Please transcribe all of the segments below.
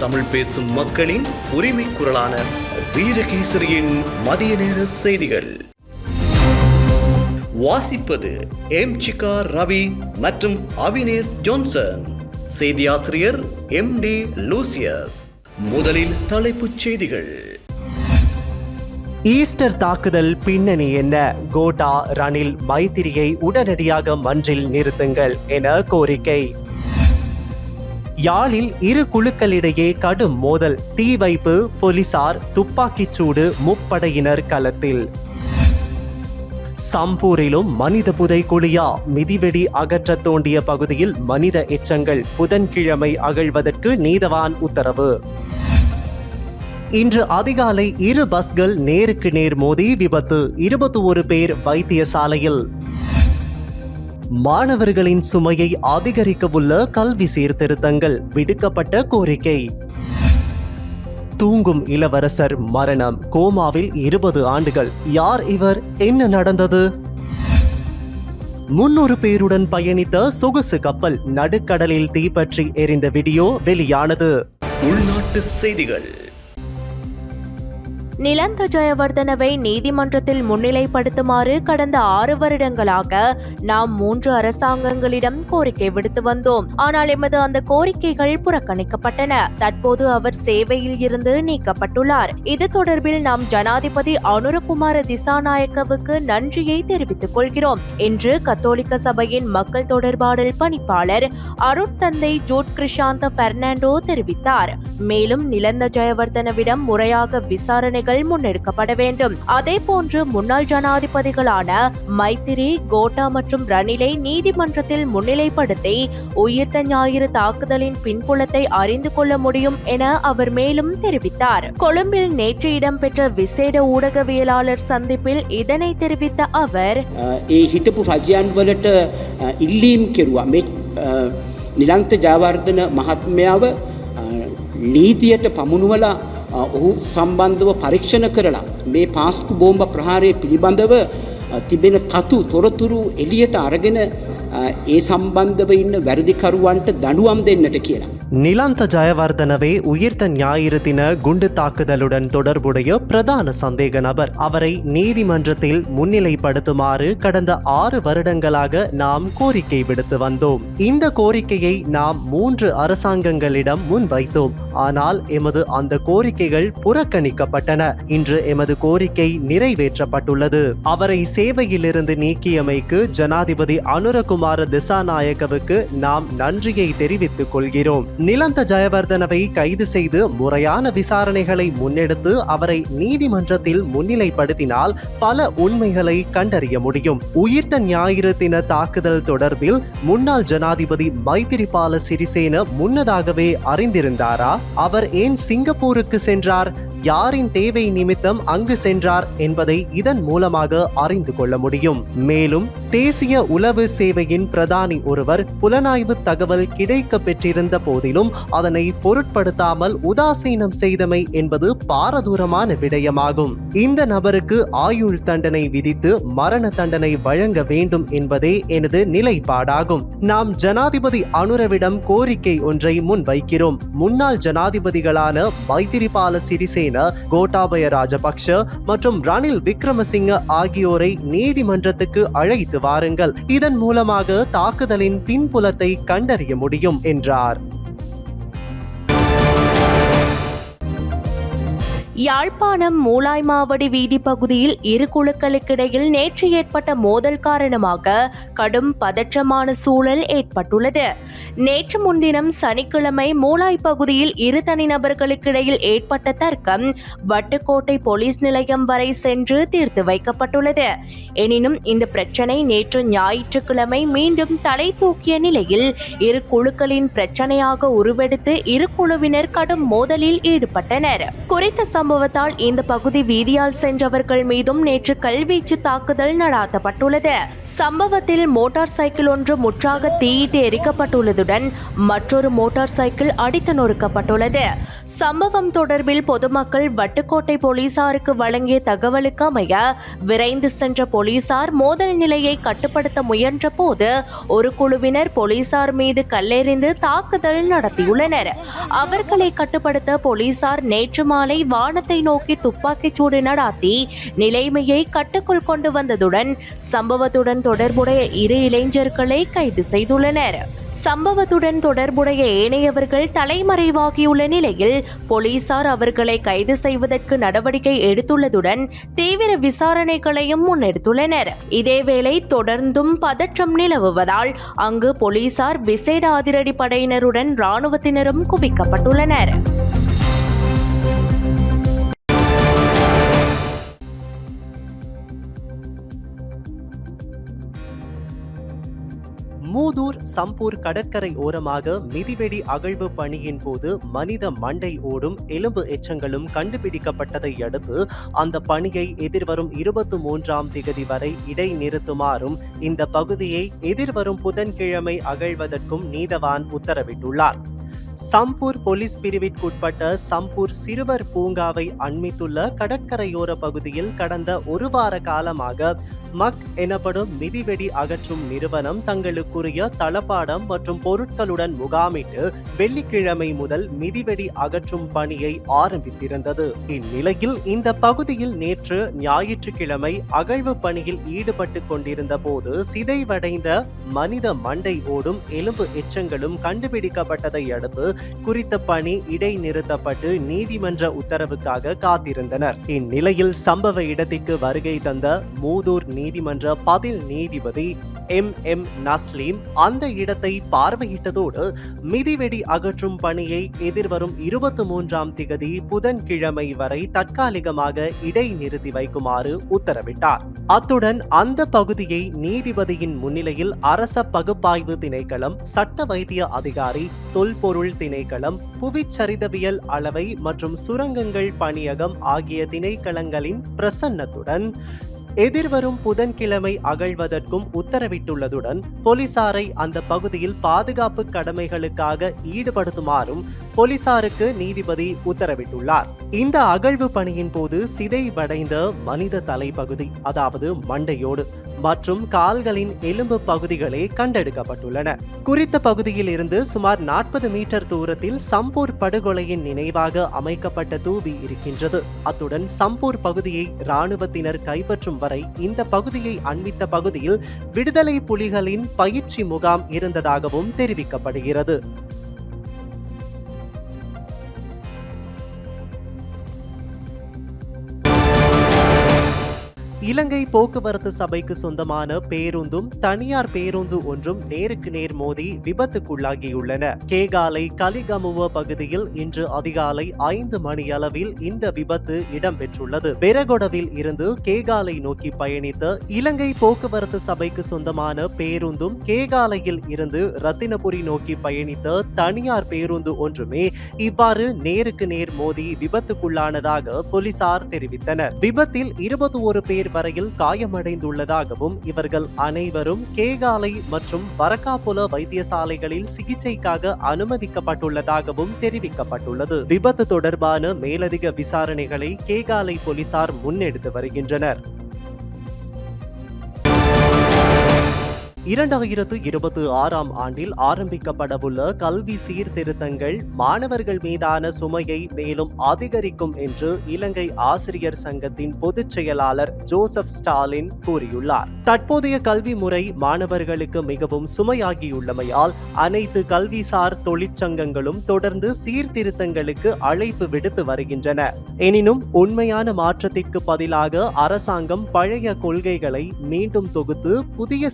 தமிழ் பேசும் மக்களின் உரிமை குரலான வீரகேசரியின் மதிய நேர செய்திகள். வாசிப்பது எம் சிகா ரவி மற்றும் அவினேஷ் ஜோன்சன். செய்தியாசிரியர் எம் டி லூசியஸ். முதலில் தலைப்புச் செய்திகள். ஈஸ்டர் தாக்குதல் பின்னணி என்ன? கோட்டா ரணில் மைத்திரியை உடனடியாக மன்றில் நிறுத்துங்கள் என கோரிக்கை. யாழில் இரு குழுக்களிடையே கடும் மோதல். தீ வைப்பு போலீசார் துப்பாக்கிச் சூடு முப்படையினர் களத்தில். சம்பூரிலும் மனித புதை குழியா மிதிவெடி அகற்ற தோண்டிய பகுதியில் மனித எச்சங்கள் புதன்கிழமை அகழ்வதற்கு நீதவான் உத்தரவு. இன்று அதிகாலை இரு பஸ்கள் நேருக்கு நேர் மோதி விபத்து இருபத்தி ஒரு பேர் வைத்தியசாலையில். மாணவர்களின் சுமையை அதிகரிக்கவுள்ள கல்வி சீர்திருத்தங்கள் விடுக்கப்பட்ட கோரிக்கை. தூங்கும் இளவரசர் மரணம். கோமாவில் இருபது ஆண்டுகள். யார் இவர்? என்ன நடந்தது? முன்னூறு பேருடன் பயணித்த சொகுசு கப்பல் நடுக்கடலில் தீப்பற்றி எரிந்த வீடியோ வெளியானது. உள்நாட்டு செய்திகள். நிலந்த ஜெயவர்தனவை நீதிமன்றத்தில் முன்னிலைப்படுத்துமாறு கடந்த ஆறு வருடங்களாக நாம் மூன்று அரசாங்கங்களிடம் கோரிக்கை விடுத்து வந்தோம். ஆனால் எமது அந்த கோரிக்கைகள் புறக்கணிக்கப்பட்டன. தற்போது அவர் சேவையில் இருந்து நீக்கப்பட்டுள்ளார். இது தொடர்பில் நாம் ஜனாதிபதி அனுரகுமார திசாநாயக்கவுக்கு நன்றியை தெரிவித்துக் கொள்கிறோம் என்று கத்தோலிக்க சபையின் மக்கள் தொடர்பாடல் பணிப்பாளர் அருட்தந்தை ஜோட் கிருஷாந்த பெர்னாண்டோ தெரிவித்தார். மேலும் நிலந்த ஜெயவர்தனவிடம் முறையாக விசாரணைகள் முன்னெடுக்கப்பட வேண்டும் அதே போன்று முன்னாள் ஜனாதிபதிகளான மைத்திரி கோட்டா மற்றும் ரணிலை நீதிமன்றத்தில் முன்னிலைப்படுத்தி உயிர்த்த ஞாயிறு தாக்குதலின் பின்புலத்தை அறிந்து கொள்ள முடியும் என அவர் மேலும் தெரிவித்தார் கொழும்பில் நேற்று இடம்பெற்ற விசேட ஊடகவியலாளர் சந்திப்பில் இதனை தெரிவித்த அவர் ඒ හිටපු රජයන් වලට අ, ඉල්ලීම් කෙරුවා මෙ අ, නිලංත ජාවර්ධන මහත්මයාව අ, නීතියට පමුණුවලා අ, ඔහු සම්බන්ධව පරීක්ෂණ කරලා මේ පාස්කු බෝම්බ ප්‍රහාරය පිළිබඳව අ, තිබෙන තතු තොරතුරු එලියට අරගෙන අ, ඒ සම්බන්ධව ඉන්න වැරදිකරුවන්ට දඩුවම් දෙන්නට කියලා. நிலாந்த ஜயவர்தனவே உயிர்த்த ஞாயிறு தின குண்டு தாக்குதலுடன் தொடர்புடைய பிரதான சந்தேக நபர். அவரை நீதிமன்றத்தில் முன்னிலைப்படுத்துமாறு கடந்த ஆறு வருடங்களாக நாம் கோரிக்கை விடுத்து வந்தோம். இந்த கோரிக்கையை நாம் மூன்று அரசாங்கங்களிடம் முன்வைத்தோம். ஆனால் எமது அந்த கோரிக்கைகள் புறக்கணிக்கப்பட்டன. இன்று எமது கோரிக்கை நிறைவேற்றப்பட்டுள்ளது. அவரை சேவையிலிருந்து நீக்கியமைக்கு ஜனாதிபதி அனுரகுமார திசாநாயக்கவுக்கு நாம் நன்றியை தெரிவித்துக் கொள்கிறோம். நிலந்த ஜெயவர்தனவை கைது செய்து முறையான விசாரணைகளை முன்னெடுத்து அவரை நீதிமன்றத்தில் முன்னிலைப்படுத்தினால் பல உண்மைகளை கண்டறிய முடியும். உயிர்த்த ஞாயிறு தின தாக்குதல் தொடர்பில் முன்னாள் ஜனாதிபதி மைத்திரிபால சிறிசேன முன்னதாகவே அறிந்திருந்தாரா? அவர் ஏன் சிங்கப்பூருக்கு சென்றார்? யாரின் தேவை நிமித்தம் அங்கு சென்றார் என்பதை இதன் மூலமாக அறிந்து கொள்ள முடியும். மேலும் தேசிய உளவு சேவையின் பிரதானி ஒருவர் புலனாய்வு தகவல் கிடைக்க பெற்றிருந்த போதிலும் அதனை பொருட்படுத்தாமல் உதாசீனம் செய்தமை என்பது பாரதூரமான விடயமாகும். இந்த நபருக்கு ஆயுள் தண்டனை விதித்து மரண தண்டனை வழங்க வேண்டும் என்பதே எனது நிலைப்பாடாகும். நாம் ஜனாதிபதி அனுரவிடம் கோரிக்கை ஒன்றை முன்வைக்கிறோம். முன்னாள் ஜனாதிபதிகளான மைத்திரிபால சிறிசேன கோட்டாபய ராஜபக்ஷ மற்றும் ரணில் விக்ரமசிங்க ஆகியோரை நீதிமன்றத்துக்கு அழைத்து வாருங்கள். இதன் மூலமாக தாக்குதலின் பின்புலத்தை கண்டறிய முடியும் என்றார். யாழ்ப்பாணம் மூலாய் மாவடி வீதி பகுதியில் இரு குழுக்களுக்கிடையில் நேற்று ஏற்பட்ட மோதல் காரணமாக கடும் பதற்றமான சூழல் ஏற்பட்டுள்ளது. நேற்று முன்தினம் சனிக்கிழமை மூலாய் பகுதியில் இரு தனிநபர்களுக்கிடையில் ஏற்பட்ட தர்க்கம் வட்டுக்கோட்டை போலீஸ் நிலையம் வரை சென்று தீர்த்து வைக்கப்பட்டுள்ளது. எனினும் இந்த பிரச்சனை நேற்று ஞாயிற்றுக்கிழமை மீண்டும் தலை தூக்கிய நிலையில் இரு குழுக்களின் பிரச்சனையாக உருவெடுத்து இரு குழுவினர் கடும் மோதலில் ஈடுபட்டனர். குறித்த சம்பவத்தால் இந்த பகுதி வீதியால் சென்றவர்கள் மீதும் நேற்று கல்வீச்சு தாக்குதல் நடாத்தப்பட்டுள்ளது. சம்பவத்தில் மோட்டார் சைக்கிள் ஒன்று முற்றாக தீயிட்டு எரிக்கப்பட்டுள்ளதுடன் மற்றொரு மோட்டார் சைக்கிள் அடித்து நொறுக்கப்பட்டுள்ளது. சம்பவம் தொடர்பில் பொதுமக்கள் வட்டுக்கோட்டை போலீசாருக்கு வழங்கிய தகவலுக்கு அமைய விரைந்து சென்ற போலீசார் மோதல் நிலையை கட்டுப்படுத்த முயன்ற போது ஒரு குழுவினர் போலீசார் மீது கல்லெறிந்து தாக்குதல் நடத்தியுள்ளனர். அவர்களை கட்டுப்படுத்த போலீசார் நேற்று மாலை வானத்தை நோக்கி துப்பாக்கிச் சூடு நடாத்தி நிலைமையை கட்டுக்குள் கொண்டு வந்ததுடன் சம்பவத்துடன் தொடர்புடைய இரு இளைஞர்களை கைது செய்துள்ளனர். சம்பவத்துடன் தொடர்புடைய ஏனையவர்கள் தலைமறைவாகியுள்ள நிலையில் போலீசார் அவர்களை கைது செய்வதற்கு நடவடிக்கை எடுத்துள்ளதுடன் தீவிர விசாரணைகளையும் முன்னெடுத்துள்ளனர். இதேவேளை தொடர்ந்தும் பதற்றம் நிலவுவதால் அங்கு போலீசார் விசேட அதிரடி படையினருடன் ராணுவத்தினரும் குவிக்கப்பட்டுள்ளனர். மூதூர் சம்பூர் கடற்கரை ஓரமாக மிதிவெடி அகழ்வு பணியின் போது மனித மண்டை ஓடும் எலும்பு எச்சங்களும் கண்டுபிடிக்கப்பட்டதை அடுத்து அந்த பணியை எதிர்வரும் இருபத்தி மூன்றாம் திகதி வரை இடைநிறுத்துமாறும் இந்த பகுதியை எதிர்வரும் புதன்கிழமை அகழ்வதற்கும் நீதவான் உத்தரவிட்டுள்ளார். சம்பூர் போலீஸ் பிரிவிற்குட்பட்ட சம்பூர் சிறுவர் பூங்காவை அண்மித்துள்ள கடற்கரையோர பகுதியில் கடந்த ஒரு வார காலமாக மக் எனப்படும் மிதிவெடி அகற்றும் நிறுவனம் தங்களுக்குரிய தளபாடம் மற்றும் பொருட்களுடன் முகாமிட்டு வெள்ளிக்கிழமை முதல் மிதிவெடி அகற்றும் பணியை ஆரம்பித்திருந்தது. இந்நிலையில் இந்த பகுதியில் நேற்று ஞாயிற்றுக்கிழமை அகழ்வு பணியில் ஈடுபட்டு கொண்டிருந்த போது சிதைவடைந்த மனித மண்டை ஓடும் எலும்பு எச்சங்களும் கண்டுபிடிக்கப்பட்டதை அடுத்து குறித்த பணி இடைநிறுத்தப்பட்டு நீதிமன்ற உத்தரவுக்காக காத்திருந்தனர். இந்நிலையில் சம்பவ இடத்திற்கு வருகை தந்த மூதூர் நீதிமன்ற பதில் நீதிபதி எம். எம். நஸ்லீம் அந்த இடத்தை பார்வையிட்டதோடு மிதிவெடி அகற்றும் பணியை எதிர்வரும் இருபத்தி மூன்றாம் திகதி புதன்கிழமை வரை தற்காலிகமாக இடைநிறுத்தி வைக்குமாறு உத்தரவிட்டார். அத்துடன் அந்த பகுதியை நீதிபதியின் முன்னிலையில் அரச பகுப்பாய்வு திணைக்களம் சட்ட வைத்திய அதிகாரி தொல்பொருள் திணைக்களம் புவிச்சரிதவியல் அளவை மற்றும் சுரங்கங்கள் பணியகம் ஆகிய திணைக்களங்களின் பிரசன்னத்துடன் எதிர்வரும் புதன்கிழமை அகழ்வதற்கும் உத்தரவிட்டுள்ளதுடன் போலீசாரை அந்த பகுதியில் பாதுகாப்பு கடமைகளுக்காக ஈடுபடுத்துமாறும் போலீசாருக்கு நீதிபதி உத்தரவிட்டுள்ளார். இந்த அகழ்வு பணியின் போது சிதைவடைந்த மனித தலைப்பகுதி அதாவது மண்டையோடு மற்றும் கால்களின் எலும்பு பகுதிகளே கண்டெடுக்கப்பட்டுள்ளன. குறித்த பகுதியில் இருந்து சுமார் நாற்பது மீட்டர் தூரத்தில் சம்பூர் படுகொலையின் நினைவாக அமைக்கப்பட்ட தூவி இருக்கின்றது. அத்துடன் சம்பூர் பகுதியை இராணுவத்தினர் கைப்பற்றும் வரை இந்த பகுதியை அண்மித்த பகுதியில் விடுதலை புலிகளின் பயிற்சி முகாம் இருந்ததாகவும் தெரிவிக்கப்படுகிறது. இலங்கை போக்குவரத்து சபைக்கு சொந்தமான பேருந்தும் தனியார் பேருந்து ஒன்றும் நேருக்கு நேர் மோதி விபத்துக்குள்ளாகியுள்ளன. கேகாலை கலிகமுவ பகுதியில் இன்று அதிகாலை ஐந்து மணி அளவில் இந்த விபத்து இடம்பெற்றுள்ளது. பெரகொடவில் இருந்து கேகாலை நோக்கி பயணித்த இலங்கை போக்குவரத்து சபைக்கு சொந்தமான பேருந்தும் கேகாலையில் இருந்து ரத்தினபுரி நோக்கி பயணித்த தனியார் பேருந்து ஒன்றுமே இவ்வாறு நேருக்கு நேர் மோதி விபத்துக்குள்ளானதாக போலீசார் தெரிவித்தனர். விபத்தில் இருபத்தி ஒரு பேர் வரையில் காயமடைந்துள்ளதாகவும் இவர்கள் அனைவரும் கேகாலை மற்றும் வரக்காபுல வைத்தியசாலைகளில் சிகிச்சைக்காக அனுமதிக்கப்பட்டுள்ளதாகவும் தெரிவிக்கப்பட்டுள்ளது. விபத்து தொடர்பான மேலதிக விசாரணைகளை கேகாலை போலீசார் முன்னெடுத்து வருகின்றனர். இரண்டாயிரத்து இருபத்தி ஆறாம் ஆண்டில் ஆரம்பிக்கப்படவுள்ள கல்வி சீர்திருத்தங்கள் மாணவர்கள் மீதான சுமையை மேலும் அதிகரிக்கும் என்று இலங்கை ஆசிரியர் சங்கத்தின் பொதுச் செயலாளர் ஜோசப் ஸ்டாலின் கூறியுள்ளார். தற்போதைய கல்வி முறை மாணவர்களுக்கு மிகவும் சுமையாகியுள்ளமையால் அனைத்து கல்விசார் தொழிற்சங்கங்களும் தொடர்ந்து சீர்திருத்தங்களுக்கு அழைப்பு விடுத்து வருகின்றன. எனினும் உண்மையான மாற்றத்திற்கு பதிலாக அரசாங்கம் பழைய கொள்கைகளை மீண்டும் தொகுத்து புதிய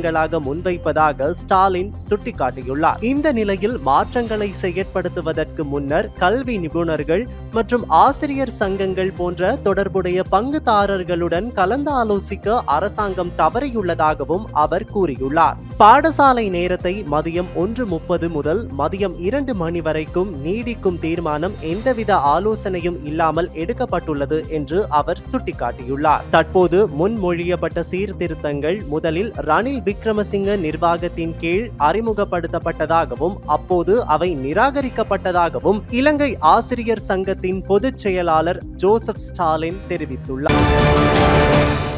சீர்திருத்தங்களாக முன்வைப்பதாக ஸ்டாலின் சுட்டிக்காட்டியுள்ளார். இந்த நிலையில் மாற்றங்களை செயற்படுத்துவதற்கு முன்னர் கல்வி நிபுணர்கள் மற்றும் ஆசிரியர் சங்கங்கள் போன்ற தொடர்புடைய பங்குதாரர்களுடன் கலந்தாலோசிக்க அரசாங்கம் தவறியுள்ளதாகவும் அவர் கூறியுள்ளார். பாடசாலை நேரத்தை மதியம் ஒன்று முப்பது முதல் மதியம் இரண்டு மணி வரைக்கும் நீடிக்கும் தீர்மானம் எந்தவித ஆலோசனையும் இல்லாமல் எடுக்கப்பட்டுள்ளது என்று அவர் சுட்டிக்காட்டியுள்ளார். தற்போது முன்மொழியப்பட்ட சீர்திருத்தங்கள் முதலில் ரணில் விக்ரமசிங்க நிர்வாகத்தின் கீழ் அறிமுகப்படுத்தப்பட்டதாகவும் அப்போது அவை நிராகரிக்கப்பட்டதாகவும் இலங்கை ஆசிரியர் சங்கத்தின் பொதுச் செயலாளர் ஜோசப் ஸ்டாலின் தெரிவித்துள்ளார்.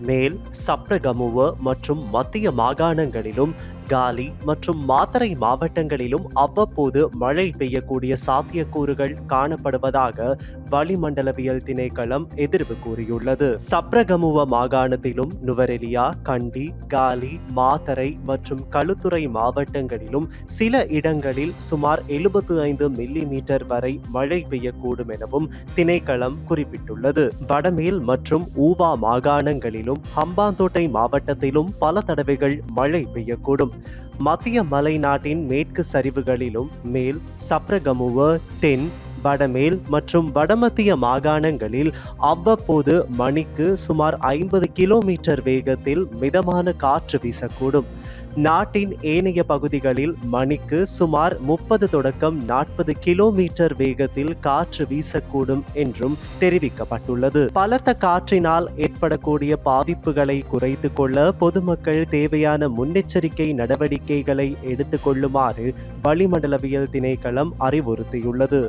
மேல் சப்ரகமுவ மற்றும் மத்திய மாகாணங்களிலும் காலி மற்றும் மாத்தரை மாவட்டங்களிலும் அவ்வப்போது மழை பெய்யக்கூடிய சாத்தியக்கூறுகள் காணப்படுவதாக வளிமண்டலவியல் திணைக்களம் எதிர்வு கூறியுள்ளது. சப்ரகமுவ மாகாணத்திலும் நுவரெலியா கண்டி காலி மாத்தரை மற்றும் களுத்துறை மாவட்டங்களிலும் சில இடங்களில் சுமார் எழுபத்து ஐந்து மில்லி மீட்டர் வரை மழை பெய்யக்கூடும் எனவும் திணைக்களம் குறிப்பிட்டுள்ளது. வடமேல் மற்றும் ஊவா மாகாணங்களிலும் ஹம்பாந்தோட்டை மாவட்டத்திலும் பல தடவைகள் மழை பெய்யக்கூடும். மத்திய மலைநாட்டின் மேற்கு சரிவுகளிலும் மேல் சப்ரகமுவ தென் வடமேல் மற்றும் வடமத்திய மாகாணங்களில் அவ்வப்போது மணிக்கு சுமார் ஐம்பது கிலோமீட்டர் வேகத்தில் மிதமான காற்று வீசக்கூடும். நாட்டின் ஏனைய பகுதிகளில் மணிக்கு சுமார் முப்பது தொடக்கம் நாற்பது கிலோமீட்டர் வேகத்தில் காற்று வீசக்கூடும் என்றும் தெரிவிக்கப்பட்டுள்ளது. பலத்த காற்றினால் ஏற்படக்கூடிய பாதிப்புகளை குறைத்து கொள்ள பொதுமக்கள் தேவையான முன்னெச்சரிக்கை நடவடிக்கைகளை எடுத்துக்கொள்ளுமாறு வளிமண்டலவியல் திணைக்களம் அறிவுறுத்தியுள்ளது.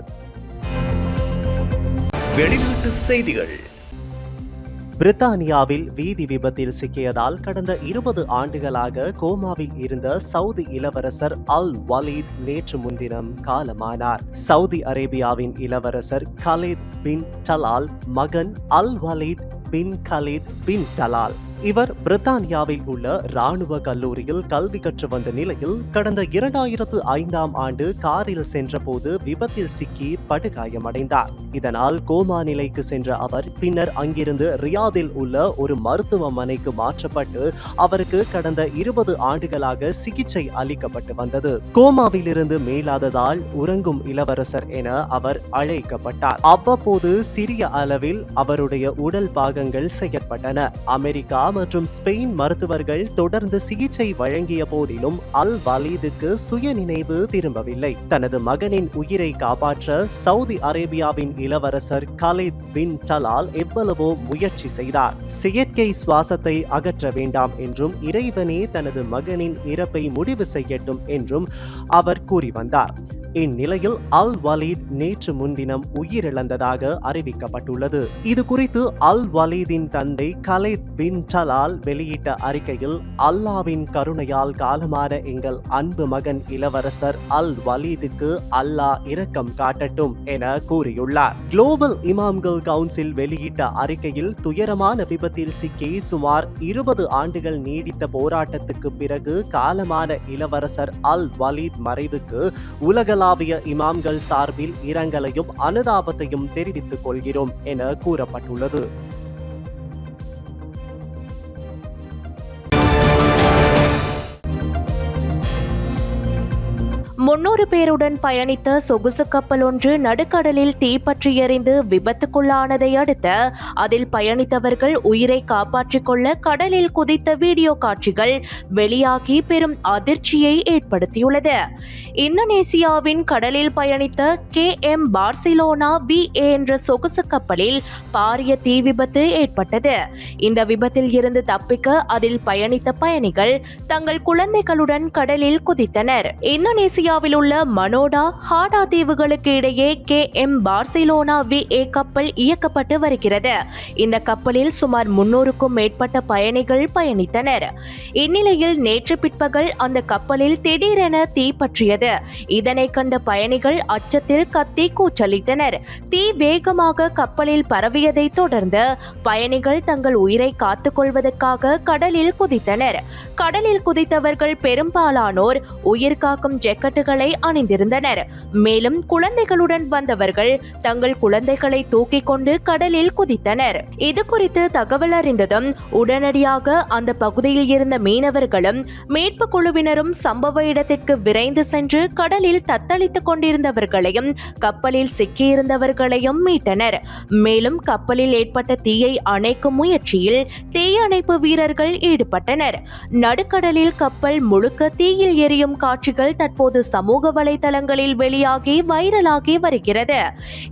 வெளிநாட்டு செய்திகள். பிரித்தானியாவில் வீதி விபத்தில் சிக்கியதால் கடந்த இருபது ஆண்டுகளாக கோமாவில் இருந்த சவுதி இளவரசர் அல் வலீத் நேற்று முன்தினம் காலமானார். சவுதி அரேபியாவின் இளவரசர் கலீத் பின் டலால் மகன் அல் வலீத் பின் கலீத் பின் டலால். இவர் பிரித்தானியாவில் உள்ள ராணுவ கல்லூரியில் கல்வி கற்று வந்த நிலையில் கடந்த இரண்டாயிரத்து ஐந்தாம் ஆண்டு காரில் சென்றபோது விபத்தில் சிக்கி படுகாயமடைந்தார். இதனால் கோமா நிலைக்கு சென்ற அவர் பின்னர் அங்கிருந்து ரியாதில் உள்ள ஒரு மருத்துவமனைக்கு மாற்றப்பட்டு அவருக்கு கடந்த இருபது ஆண்டுகளாக சிகிச்சை அளிக்கப்பட்டு வந்தது. கோமாவிலிருந்து மேலாததால் உறங்கும் இளவரசர் என அவர் அழைக்கப்பட்டார். அவ்வப்போது சிறிய அளவில் அவருடைய உடல் பாகங்கள் செயற்பட்டன. அமெரிக்கா மற்றும் ஸ்பெயின் மருத்துவர்கள் தொடர்ந்து சிகிச்சை வழங்கிய போதிலும் அல் வலீதுக்கு சுய நினைவு திரும்பவில்லை. தனது மகனின் உயிரை காப்பாற்ற சவுதி அரேபியாவின் இளவரசர் கலித் பின் டலால் எவ்வளவோ முயற்சி செய்தார். செயற்கை சுவாசத்தை அகற்ற வேண்டாம் என்றும் இறைவனே தனது மகனின் இறப்பை முடிவு செய்யட்டும் என்றும் அவர் கூறி வந்தார். இந்நிலையில் அல் வலீத் நேற்று முன்தினம் உயிரிழந்ததாக அறிவிக்கப்பட்டுள்ளது. இது குறித்து அல் வலீதின் தந்தை கலைத் பின் டலால் வெளியிட்ட அறிக்கையில் அல்லாவின் கருணையால் காலமான எங்கள் அன்பு மகன் இளவரசர் அல் வலீதுக்கு அல்லாஹ் இரக்கம் காட்டட்டும் என கூறியுள்ளார். குளோபல் இமாம்கள் கவுன்சில் வெளியிட்ட அறிக்கையில் துயரமான விபத்தில் சிக்கி சுமார் இருபது ஆண்டுகள் நீடித்த போராட்டத்துக்கு பிறகு காலமான இளவரசர் அல் வலீத் மறைவுக்கு உலகளாவிய இமாம்கள் சார்பில் இரங்கலையும் அனுதாபத்தையும் தெரிவித்துக் கொள்கிறோம் என கூறப்பட்டுள்ளது. முன்னூறு பேருடன் பயணித்த சொகுசு கப்பல் ஒன்று நடுக்கடலில் தீப்பற்றி எறிந்து விபத்துக்குள்ளானதை அடுத்து அதில் பயணித்தவர்கள் உயிரை காப்பாற்றிக் கொள்ள கடலில் குதித்த வீடியோ காட்சிகள் வெளியாகி பெரும் அதிர்ச்சியை ஏற்படுத்தியுள்ளது. இந்தோனேசியாவின் கடலில் பயணித்த கே எம் பார்சிலோனா வி என்ற சொகுசு கப்பலில் பாரிய தீ விபத்து ஏற்பட்டது. இந்த விபத்தில் இருந்து தப்பிக்க அதில் பயணித்த பயணிகள் தங்கள் குழந்தைகளுடன் கடலில் குதித்தனர். இந்தியாவில் உள்ள மனோடா ஹாடா தீவுகளுக்கு இடையே K. M. Barcelona V. A. கப்பல் இயக்கப்பட்டு வருகிறது. இந்த கப்பலில் சுமார் முன்னூறுக்கும் மேற்பட்ட பயணிகள் பயணித்தனர். இந்நிலையில் நேற்று பிற்பகல் அந்த கப்பலில் திடீரென தீ பற்றியது. இதனை கண்ட பயணிகள் அச்சத்தில் கத்தி கூச்சலிட்டனர். தீ வேகமாக கப்பலில் பரவியதை தொடர்ந்து பயணிகள் தங்கள் உயிரை காத்துக்கொள்வதற்காக கடலில் குதித்தனர். கடலில் குதித்தவர்கள் பெரும்பாலானோர் உயிர் காக்கும் ஜெக்கெட்டுகள் அணிந்திருந்தனர். மேலும் குழந்தைகளுடன் வந்தவர்கள் தங்கள் குழந்தைகளை தூக்கிக் கொண்டு கடலில் குதித்தனர். இது குறித்து தகவல் அறிந்ததும் உடனடியாக அந்த பகுதியில் இருந்த மீனவர்களும் மீட்பு குழுவினரும் சம்பவ இடத்திற்கு விரைந்து சென்று கடலில் தத்தளித்துக் கொண்டிருந்தவர்களையும் கப்பலில் சிக்கியிருந்தவர்களையும் மீட்டனர். மேலும் கப்பலில் ஏற்பட்ட தீயை அணைக்கும் முயற்சியில் தீயணைப்பு வீரர்கள் ஈடுபட்டனர். நடுக்கடலில் கப்பல் முழுக்க தீயில் எரியும் காட்சிகள் தற்போது சமூக வலைதளங்களில் வெளியாகி வைரலாகி வருகிறது.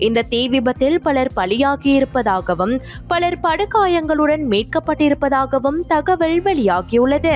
இந்த தீ விபத்தில் பலர் பலியாகி இருப்பதாகவும் பலர் படுகாயங்களுடன் மீட்கப்பட்டிருப்பதாகவும் தகவல் வெளியாகியுள்ளது.